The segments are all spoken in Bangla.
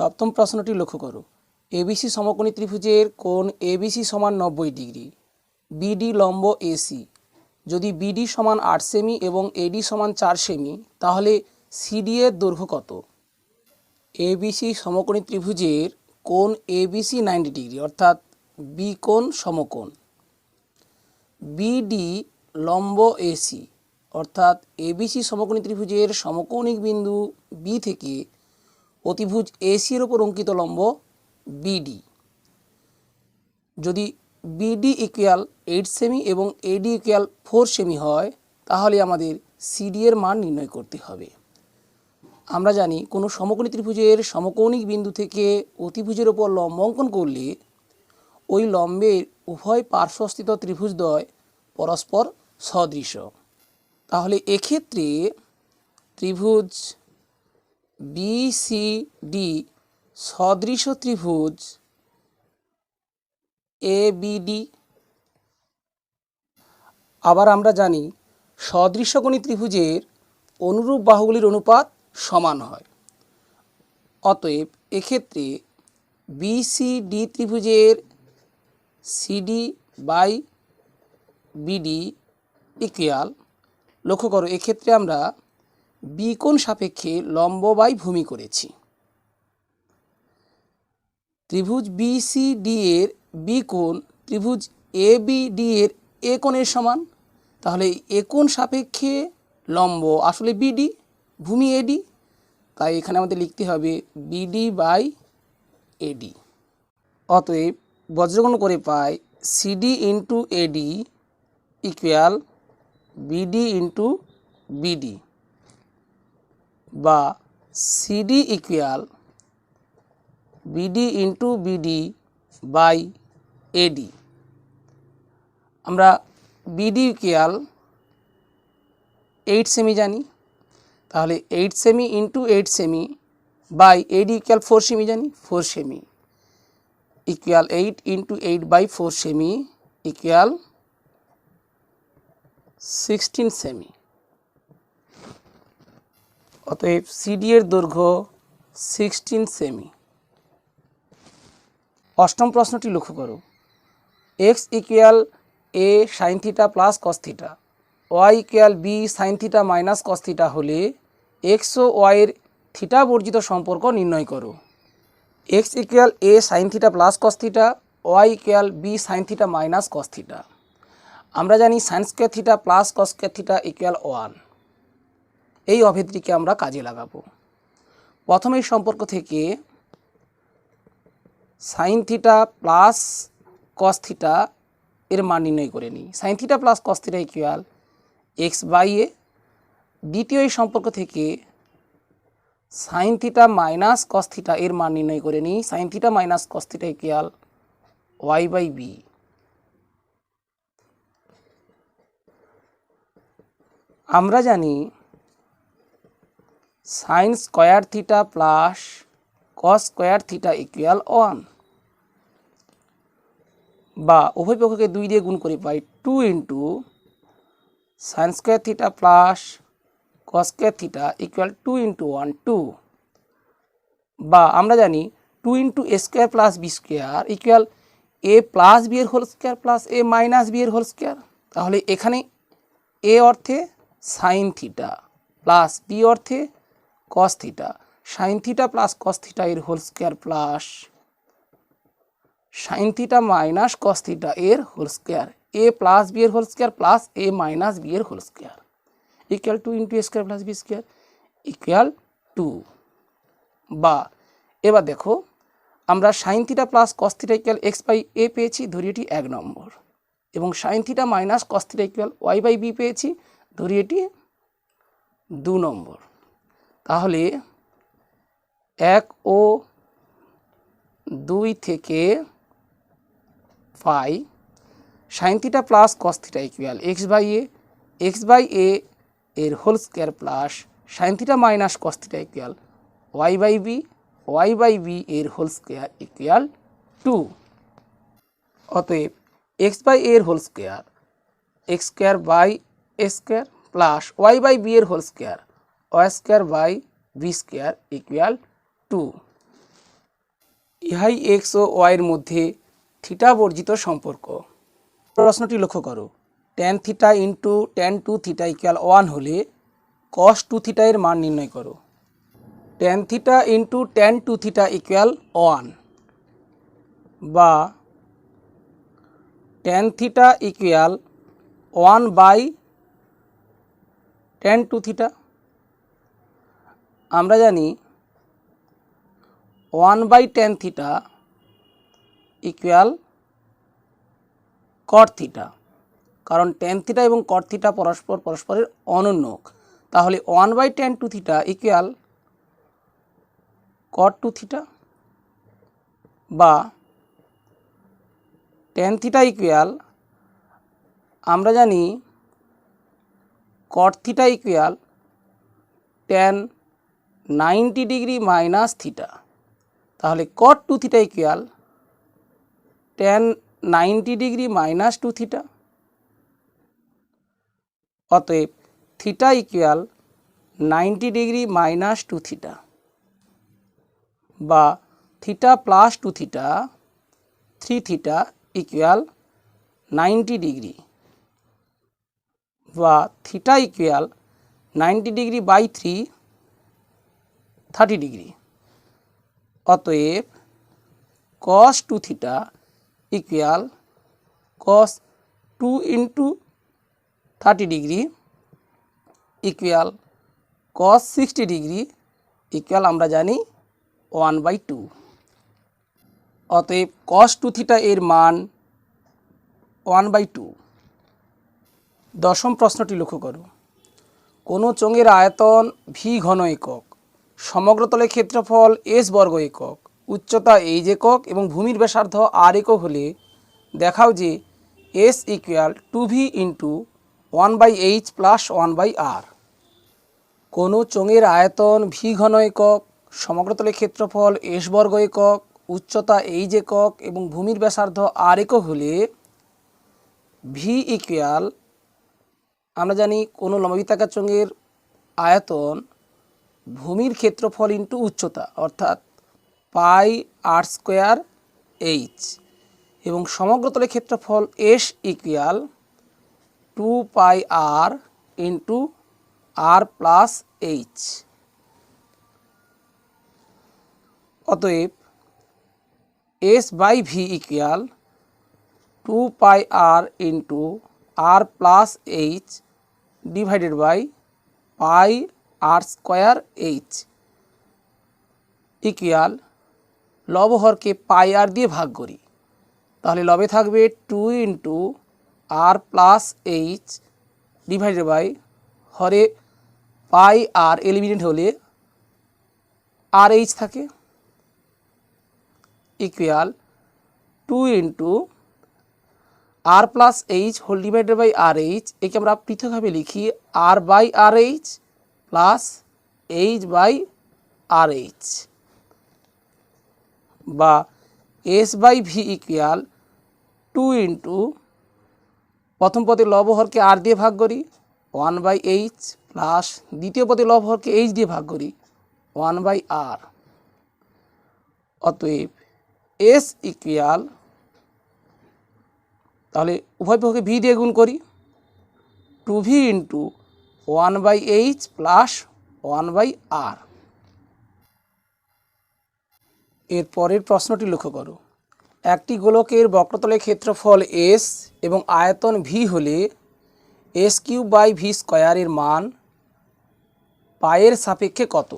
সপ্তম প্রশ্নটি লক্ষ্য করো। এবিসি সমকোণী ত্রিভুজের কোণ এবিসি সমান নব্বই ডিগ্রি। বিডি লম্ব এসি। যদি বিডি সমান আট সেমি এবং এডি সমান চার সেমি, তাহলে সিডি এর দৈর্ঘ্য কত? এবিসি সমকোণী ত্রিভুজের কোণ এবিসি নাইনটি ডিগ্রি, অর্থাৎ বি কোণ সমকোণ। বিডি লম্ব এসি, অর্থাৎ এবিসি সমকোণী ত্রিভুজের সমকৌণিক বিন্দু বি থেকে অতিভুজ এসি এর উপর অঙ্কিত লম্ব বিডি যদি বিডি ইকুয়াল এইট সেমি এবং এডি ইকুয়াল ফোর সেমি হয়, তাহলে আমাদের সিডি এর মান নির্ণয় করতে হবে। আমরা জানি কোনো সমকোণী ত্রিভুজের সমকৌণিক বিন্দু থেকে অতিভুজের ওপর লম্ব অঙ্কন করলে ওই লম্বের উভয় পার্শ্বস্থিত ত্রিভুজদ্বয় পরস্পর সদৃশ। তাহলে এক্ষেত্রে ত্রিভুজ বিসিডি সদৃশ ত্রিভুজ এ বিডি আবার আমরা জানি সদৃশ্যকোণী ত্রিভুজের অনুরূপ বাহুগুলির অনুপাত সমান হয়। অতএব এক্ষেত্রে বিসিডি ত্রিভুজের সিডি বাই বিডি ইকুয়াল লক্ষ্য করো, এক্ষেত্রে আমরা বিকোণ সাপেক্ষে লম্ব বাই ভূমি করেছি। ত্রিভুজ বিসিডি এর বিকোণ, ত্রিভুজ এ বিডি এর এ কোণের সমান। তাহলে এ কোণ সাপেক্ষে লম্ব, আসলে বিডি ভূমি এডি তাই এখানে আমাদের লিখতে হবে বিডি বাই এডি অতএব বজ্রগণ করে পাই CD into AD equal BD into BD বা CD equal BD into BD by AD আমরা বিডি ইকুয়াল এইট সেমি জানি। তাহলে এইট সেমি ইন্টু এইট সেমি বাই এডি ইকুয়াল ফোর সেমি জানি। Four semi equal eight into eight by four semi equal sixteen সেমি অতএব সিডি এর দৈর্ঘ্য সিক্সটিন সেমি অষ্টম প্রশ্নটি লক্ষ্য করো। X equal a sine theta plus cos theta y equal b sine theta minus cos theta হলে এক্স ও ওয়াইয়ের থিটা বর্জিত সম্পর্ক নির্ণয় করো। X equal a sine theta plus cos theta y equal b sine theta minus cos theta আমরা জানি sine square theta plus cos square theta equal one এই অভেদটিকে আমরা কাজে লাগাবো। প্রথমে সম্পর্ক থেকে sine theta plus cos theta এর মান নির্ণয় করে নিই। Sine theta plus cos theta equal x by a দ্বিতীয় এই সম্পর্ক থেকে sine theta minus cos theta এর মান নির্ণয় করে নিই। Sine theta minus cos theta equal y by b আমরা জানি sine square theta plus cos square theta equal one. বা উভয় পক্ষকে দুই দিয়ে গুণ করে পাই two into sine square theta plus cos square theta equal two into one two. বা আমরা জানি two into a square plus b square equal a plus b এর whole square plus a minus b এর হোল স্কোয়ার। তাহলে এখানে এ অর্থে সাইন থিটা প্লাস বি অর্থে cos theta sine theta plus cos theta এর whole square plus sine theta minus cos theta এর whole square a plus b এর whole square plus a minus b এর whole square equal two into a square plus b square equal two বা, এবার দেখো, আমরা sine theta plus cos theta equal x by a পেয়েছি, ধরি এটি এক নম্বর, এবং sine theta minus cos theta equal y by b পেয়েছি, ধরি এটি দু নম্বর। তাহলে এক ও দুই থেকে phi sine theta plus cos theta equal x by a, x by a এর whole square plus sine theta minus cos theta equal y by b, y by b এর হোল স্কোয়ার ইকুয়াল টু। অতএব এক্স বাই এর whole square, x square by a square plus y by b এর whole square y square by b square equal two ইহাই এক্স ও ওয়াইয়ের মধ্যে থিটা বর্জিত সম্পর্ক। প্রশ্নটি লক্ষ্য করো। Tan theta into tan two theta equal one হলে কস টু থিটা এর মান নির্ণয় করো। Tan theta into tan two theta equal one বা tan theta equal one by tan two theta আমরা জানি one by tan theta equal cot theta কারণ টেন থিটা এবং কট থিটা পরস্পর পরস্পরের অনন্যক। তাহলে one by tan two theta equal cot two theta বা টেন থিটা ইকুয়াল আমরা জানি cot theta equal tan ninety degree minus theta. তাহলে cot two theta equal tan ninety degree minus two theta অতএব theta equal ninety degree minus two theta বা theta plus two theta three theta equal ninety degree বা theta equal ninety degree by three thirty degree. অতএব cos two theta equal cos two into thirty degree equal cos sixty degree equal আমরা জানি ওয়ান বাই টু অতএব কস টু থিটা এর মান ওয়ান বাই টু দশম প্রশ্নটি লক্ষ্য করো। কোনো চোঙের আয়তন ভি ঘন একক। সমগ্রতলের ক্ষেত্রফল এস বর্গ একক। উচ্চতা এইচ একক এবং ভূমির ব্যাসার্ধ আর একক হলে দেখাও যে S equal two V into one by h plus one by r কোনো চোঙের আয়তন ভি ঘন একক সমগ্রতলের ক্ষেত্রফল এস বর্গ একক, উচ্চতা এইচ একক এবং ভূমির ব্যাসার্ধ আর একক হলে ভি ইকুয়াল আমরা জানি কোনো লম্বিতাকার চোঙের আয়তন ভূমির ক্ষেত্রফল ইন্টু উচ্চতা, অর্থাৎ পাই আর স্কোয়ার এইচ এবং সমগ্রতলের ক্ষেত্রফল S equal two pi r into r plus h অতএব S by V equal two pi r into r plus h divided by pi r square h. Equal লব হরকে পাই আর দিয়ে ভাগ করি। তাহলে লবে থাকবে two into r plus h divided by Hare pi R eliminate হলে আর এইচ থাকে। Equal two into r plus h whole divided by r h, একে আমরা পৃথকভাবে লিখি r by r h. Plus h by r h বা S by V equal two into প্রথম পদে লবহরকে আর দিয়ে ভাগ করি, ওয়ান বাই এইচ প্লাস দ্বিতীয় পদে লবহরকে এইচ দিয়ে ভাগ করি, ওয়ান বাই আর। অতএব এস ইকুয়াল, তাহলে উভয় পক্ষে ভি দিয়ে গুণ করি, two V into one by h plus one by r. এর পরের প্রশ্নটি লক্ষ্য করো। একটি গোলকের বক্রতলের ক্ষেত্রফল এস এবং আয়তন ভি হলে এস কিউ বাই ভি স্কয়ারের মান পায়ের সাপেক্ষে কত?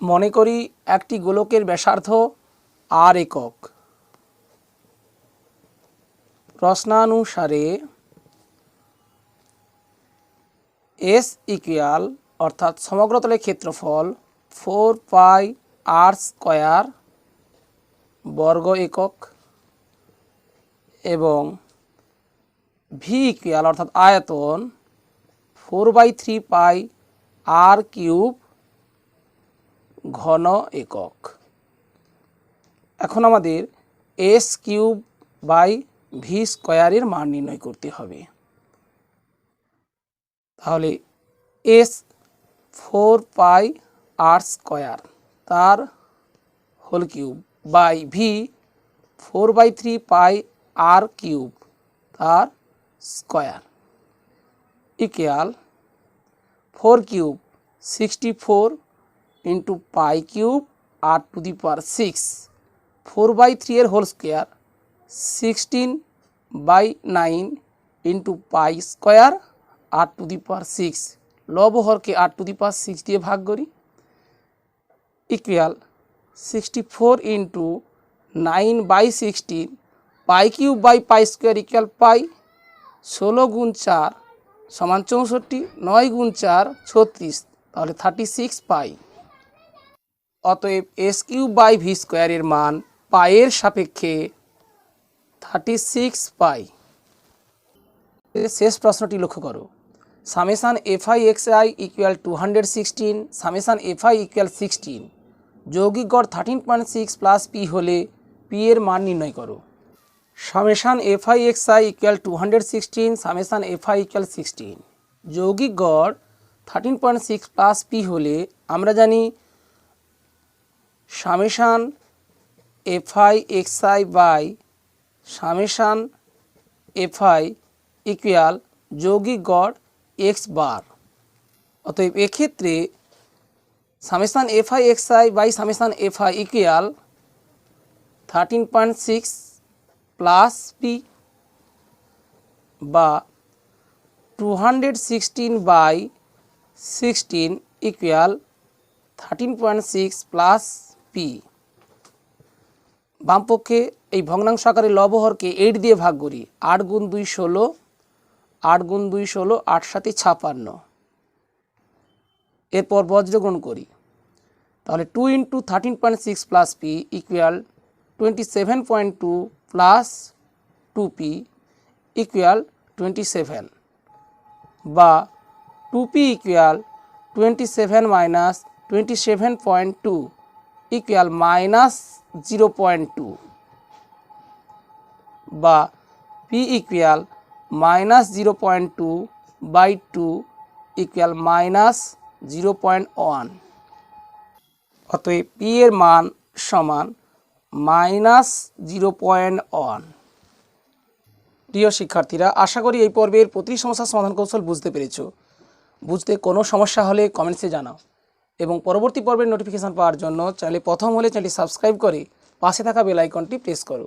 মনে করি একটি গোলকের ব্যাসার্ধ আর একক। প্রশ্নানুসারে এস ইকুয়াল অর্থাৎ সমগ্রতলের ক্ষেত্রফল ফোর পাই আর স্কয়ার বর্গ একক এবং ভি ইকুয়াল অর্থাৎ আয়তন four by three pi r cube ঘন একক। এখন আমাদের এস কিউব বাই ভি স্কয়ারের মান নির্ণয় করতে হবে। তাহলে S four pi r square তার whole cube by V four by three pi r cube তার square equal four cube sixty four into pi cube r to the power six four by three এর whole square sixteen by nine into pi square r to the power six. লব হরকে আর টু দি পাওয়ার সিক্স দিয়ে ভাগ করি। Equal sixty four into nine by sixteen pi cube by pi square equal pi ষোলো গুণ চার সমান চৌষট্টি, নয় গুণ চার, ছত্রিশ। তাহলে থার্টি সিক্স পাই অতএব এস কিউব বাই ভি স্কোয়ারের মান পায়ের সাপেক্ষে থার্টি সিক্স পাই শেষ প্রশ্নটি লক্ষ্য করো। Summation f i x i equal two hundred sixteen summation f i equal sixteen যৌগিক গড় thirteen point six plus p হলে পি এর মান নির্ণয় করো। Summation f i x i equal two hundred sixteen summation f i equal sixteen যৌগিক গড় thirteen point six plus p হলে আমরা জানি summation f i x i by summation f i equal যৌগিক গড় এক্স বার অতএব এক্ষেত্রে summation f i x i by summation f i equal thirteen point six plus p বা two hundred sixteen by sixteen equal thirteen point six plus p বামপক্ষে এই ভগ্নাংশ আকারে লবহরকে এইট দিয়ে ভাগ করি, আট গুণ দুই ষোলো আট গুণ দুই ষোলো আট সাথে ছাপান্ন। এরপর বজ্রগ্রহণ করি। তাহলে two into thirteen point six plus p equal twenty seven point two plus two p equal twenty seven বা two p equal twenty seven minus twenty seven point two equal minus zero point two বা p equal minus zero point two by two equal minus zero point one অতএব পি এর মান সমান মাইনাস জিরো পয়েন্ট ওয়ান প্রিয় শিক্ষার্থীরা, আশা করি এই পর্বের প্রতিটি সমস্যার সমাধান কৌশল বুঝতে পেরেছ। বুঝতে কোনো সমস্যা হলে কমেন্টসে জানাও। এবং পরবর্তী পর্বের নোটিফিকেশান পাওয়ার জন্য চ্যানেলে প্রথম হলে চ্যানেলটি সাবস্ক্রাইব করে পাশে থাকা বেল আইকনটি প্রেস করো।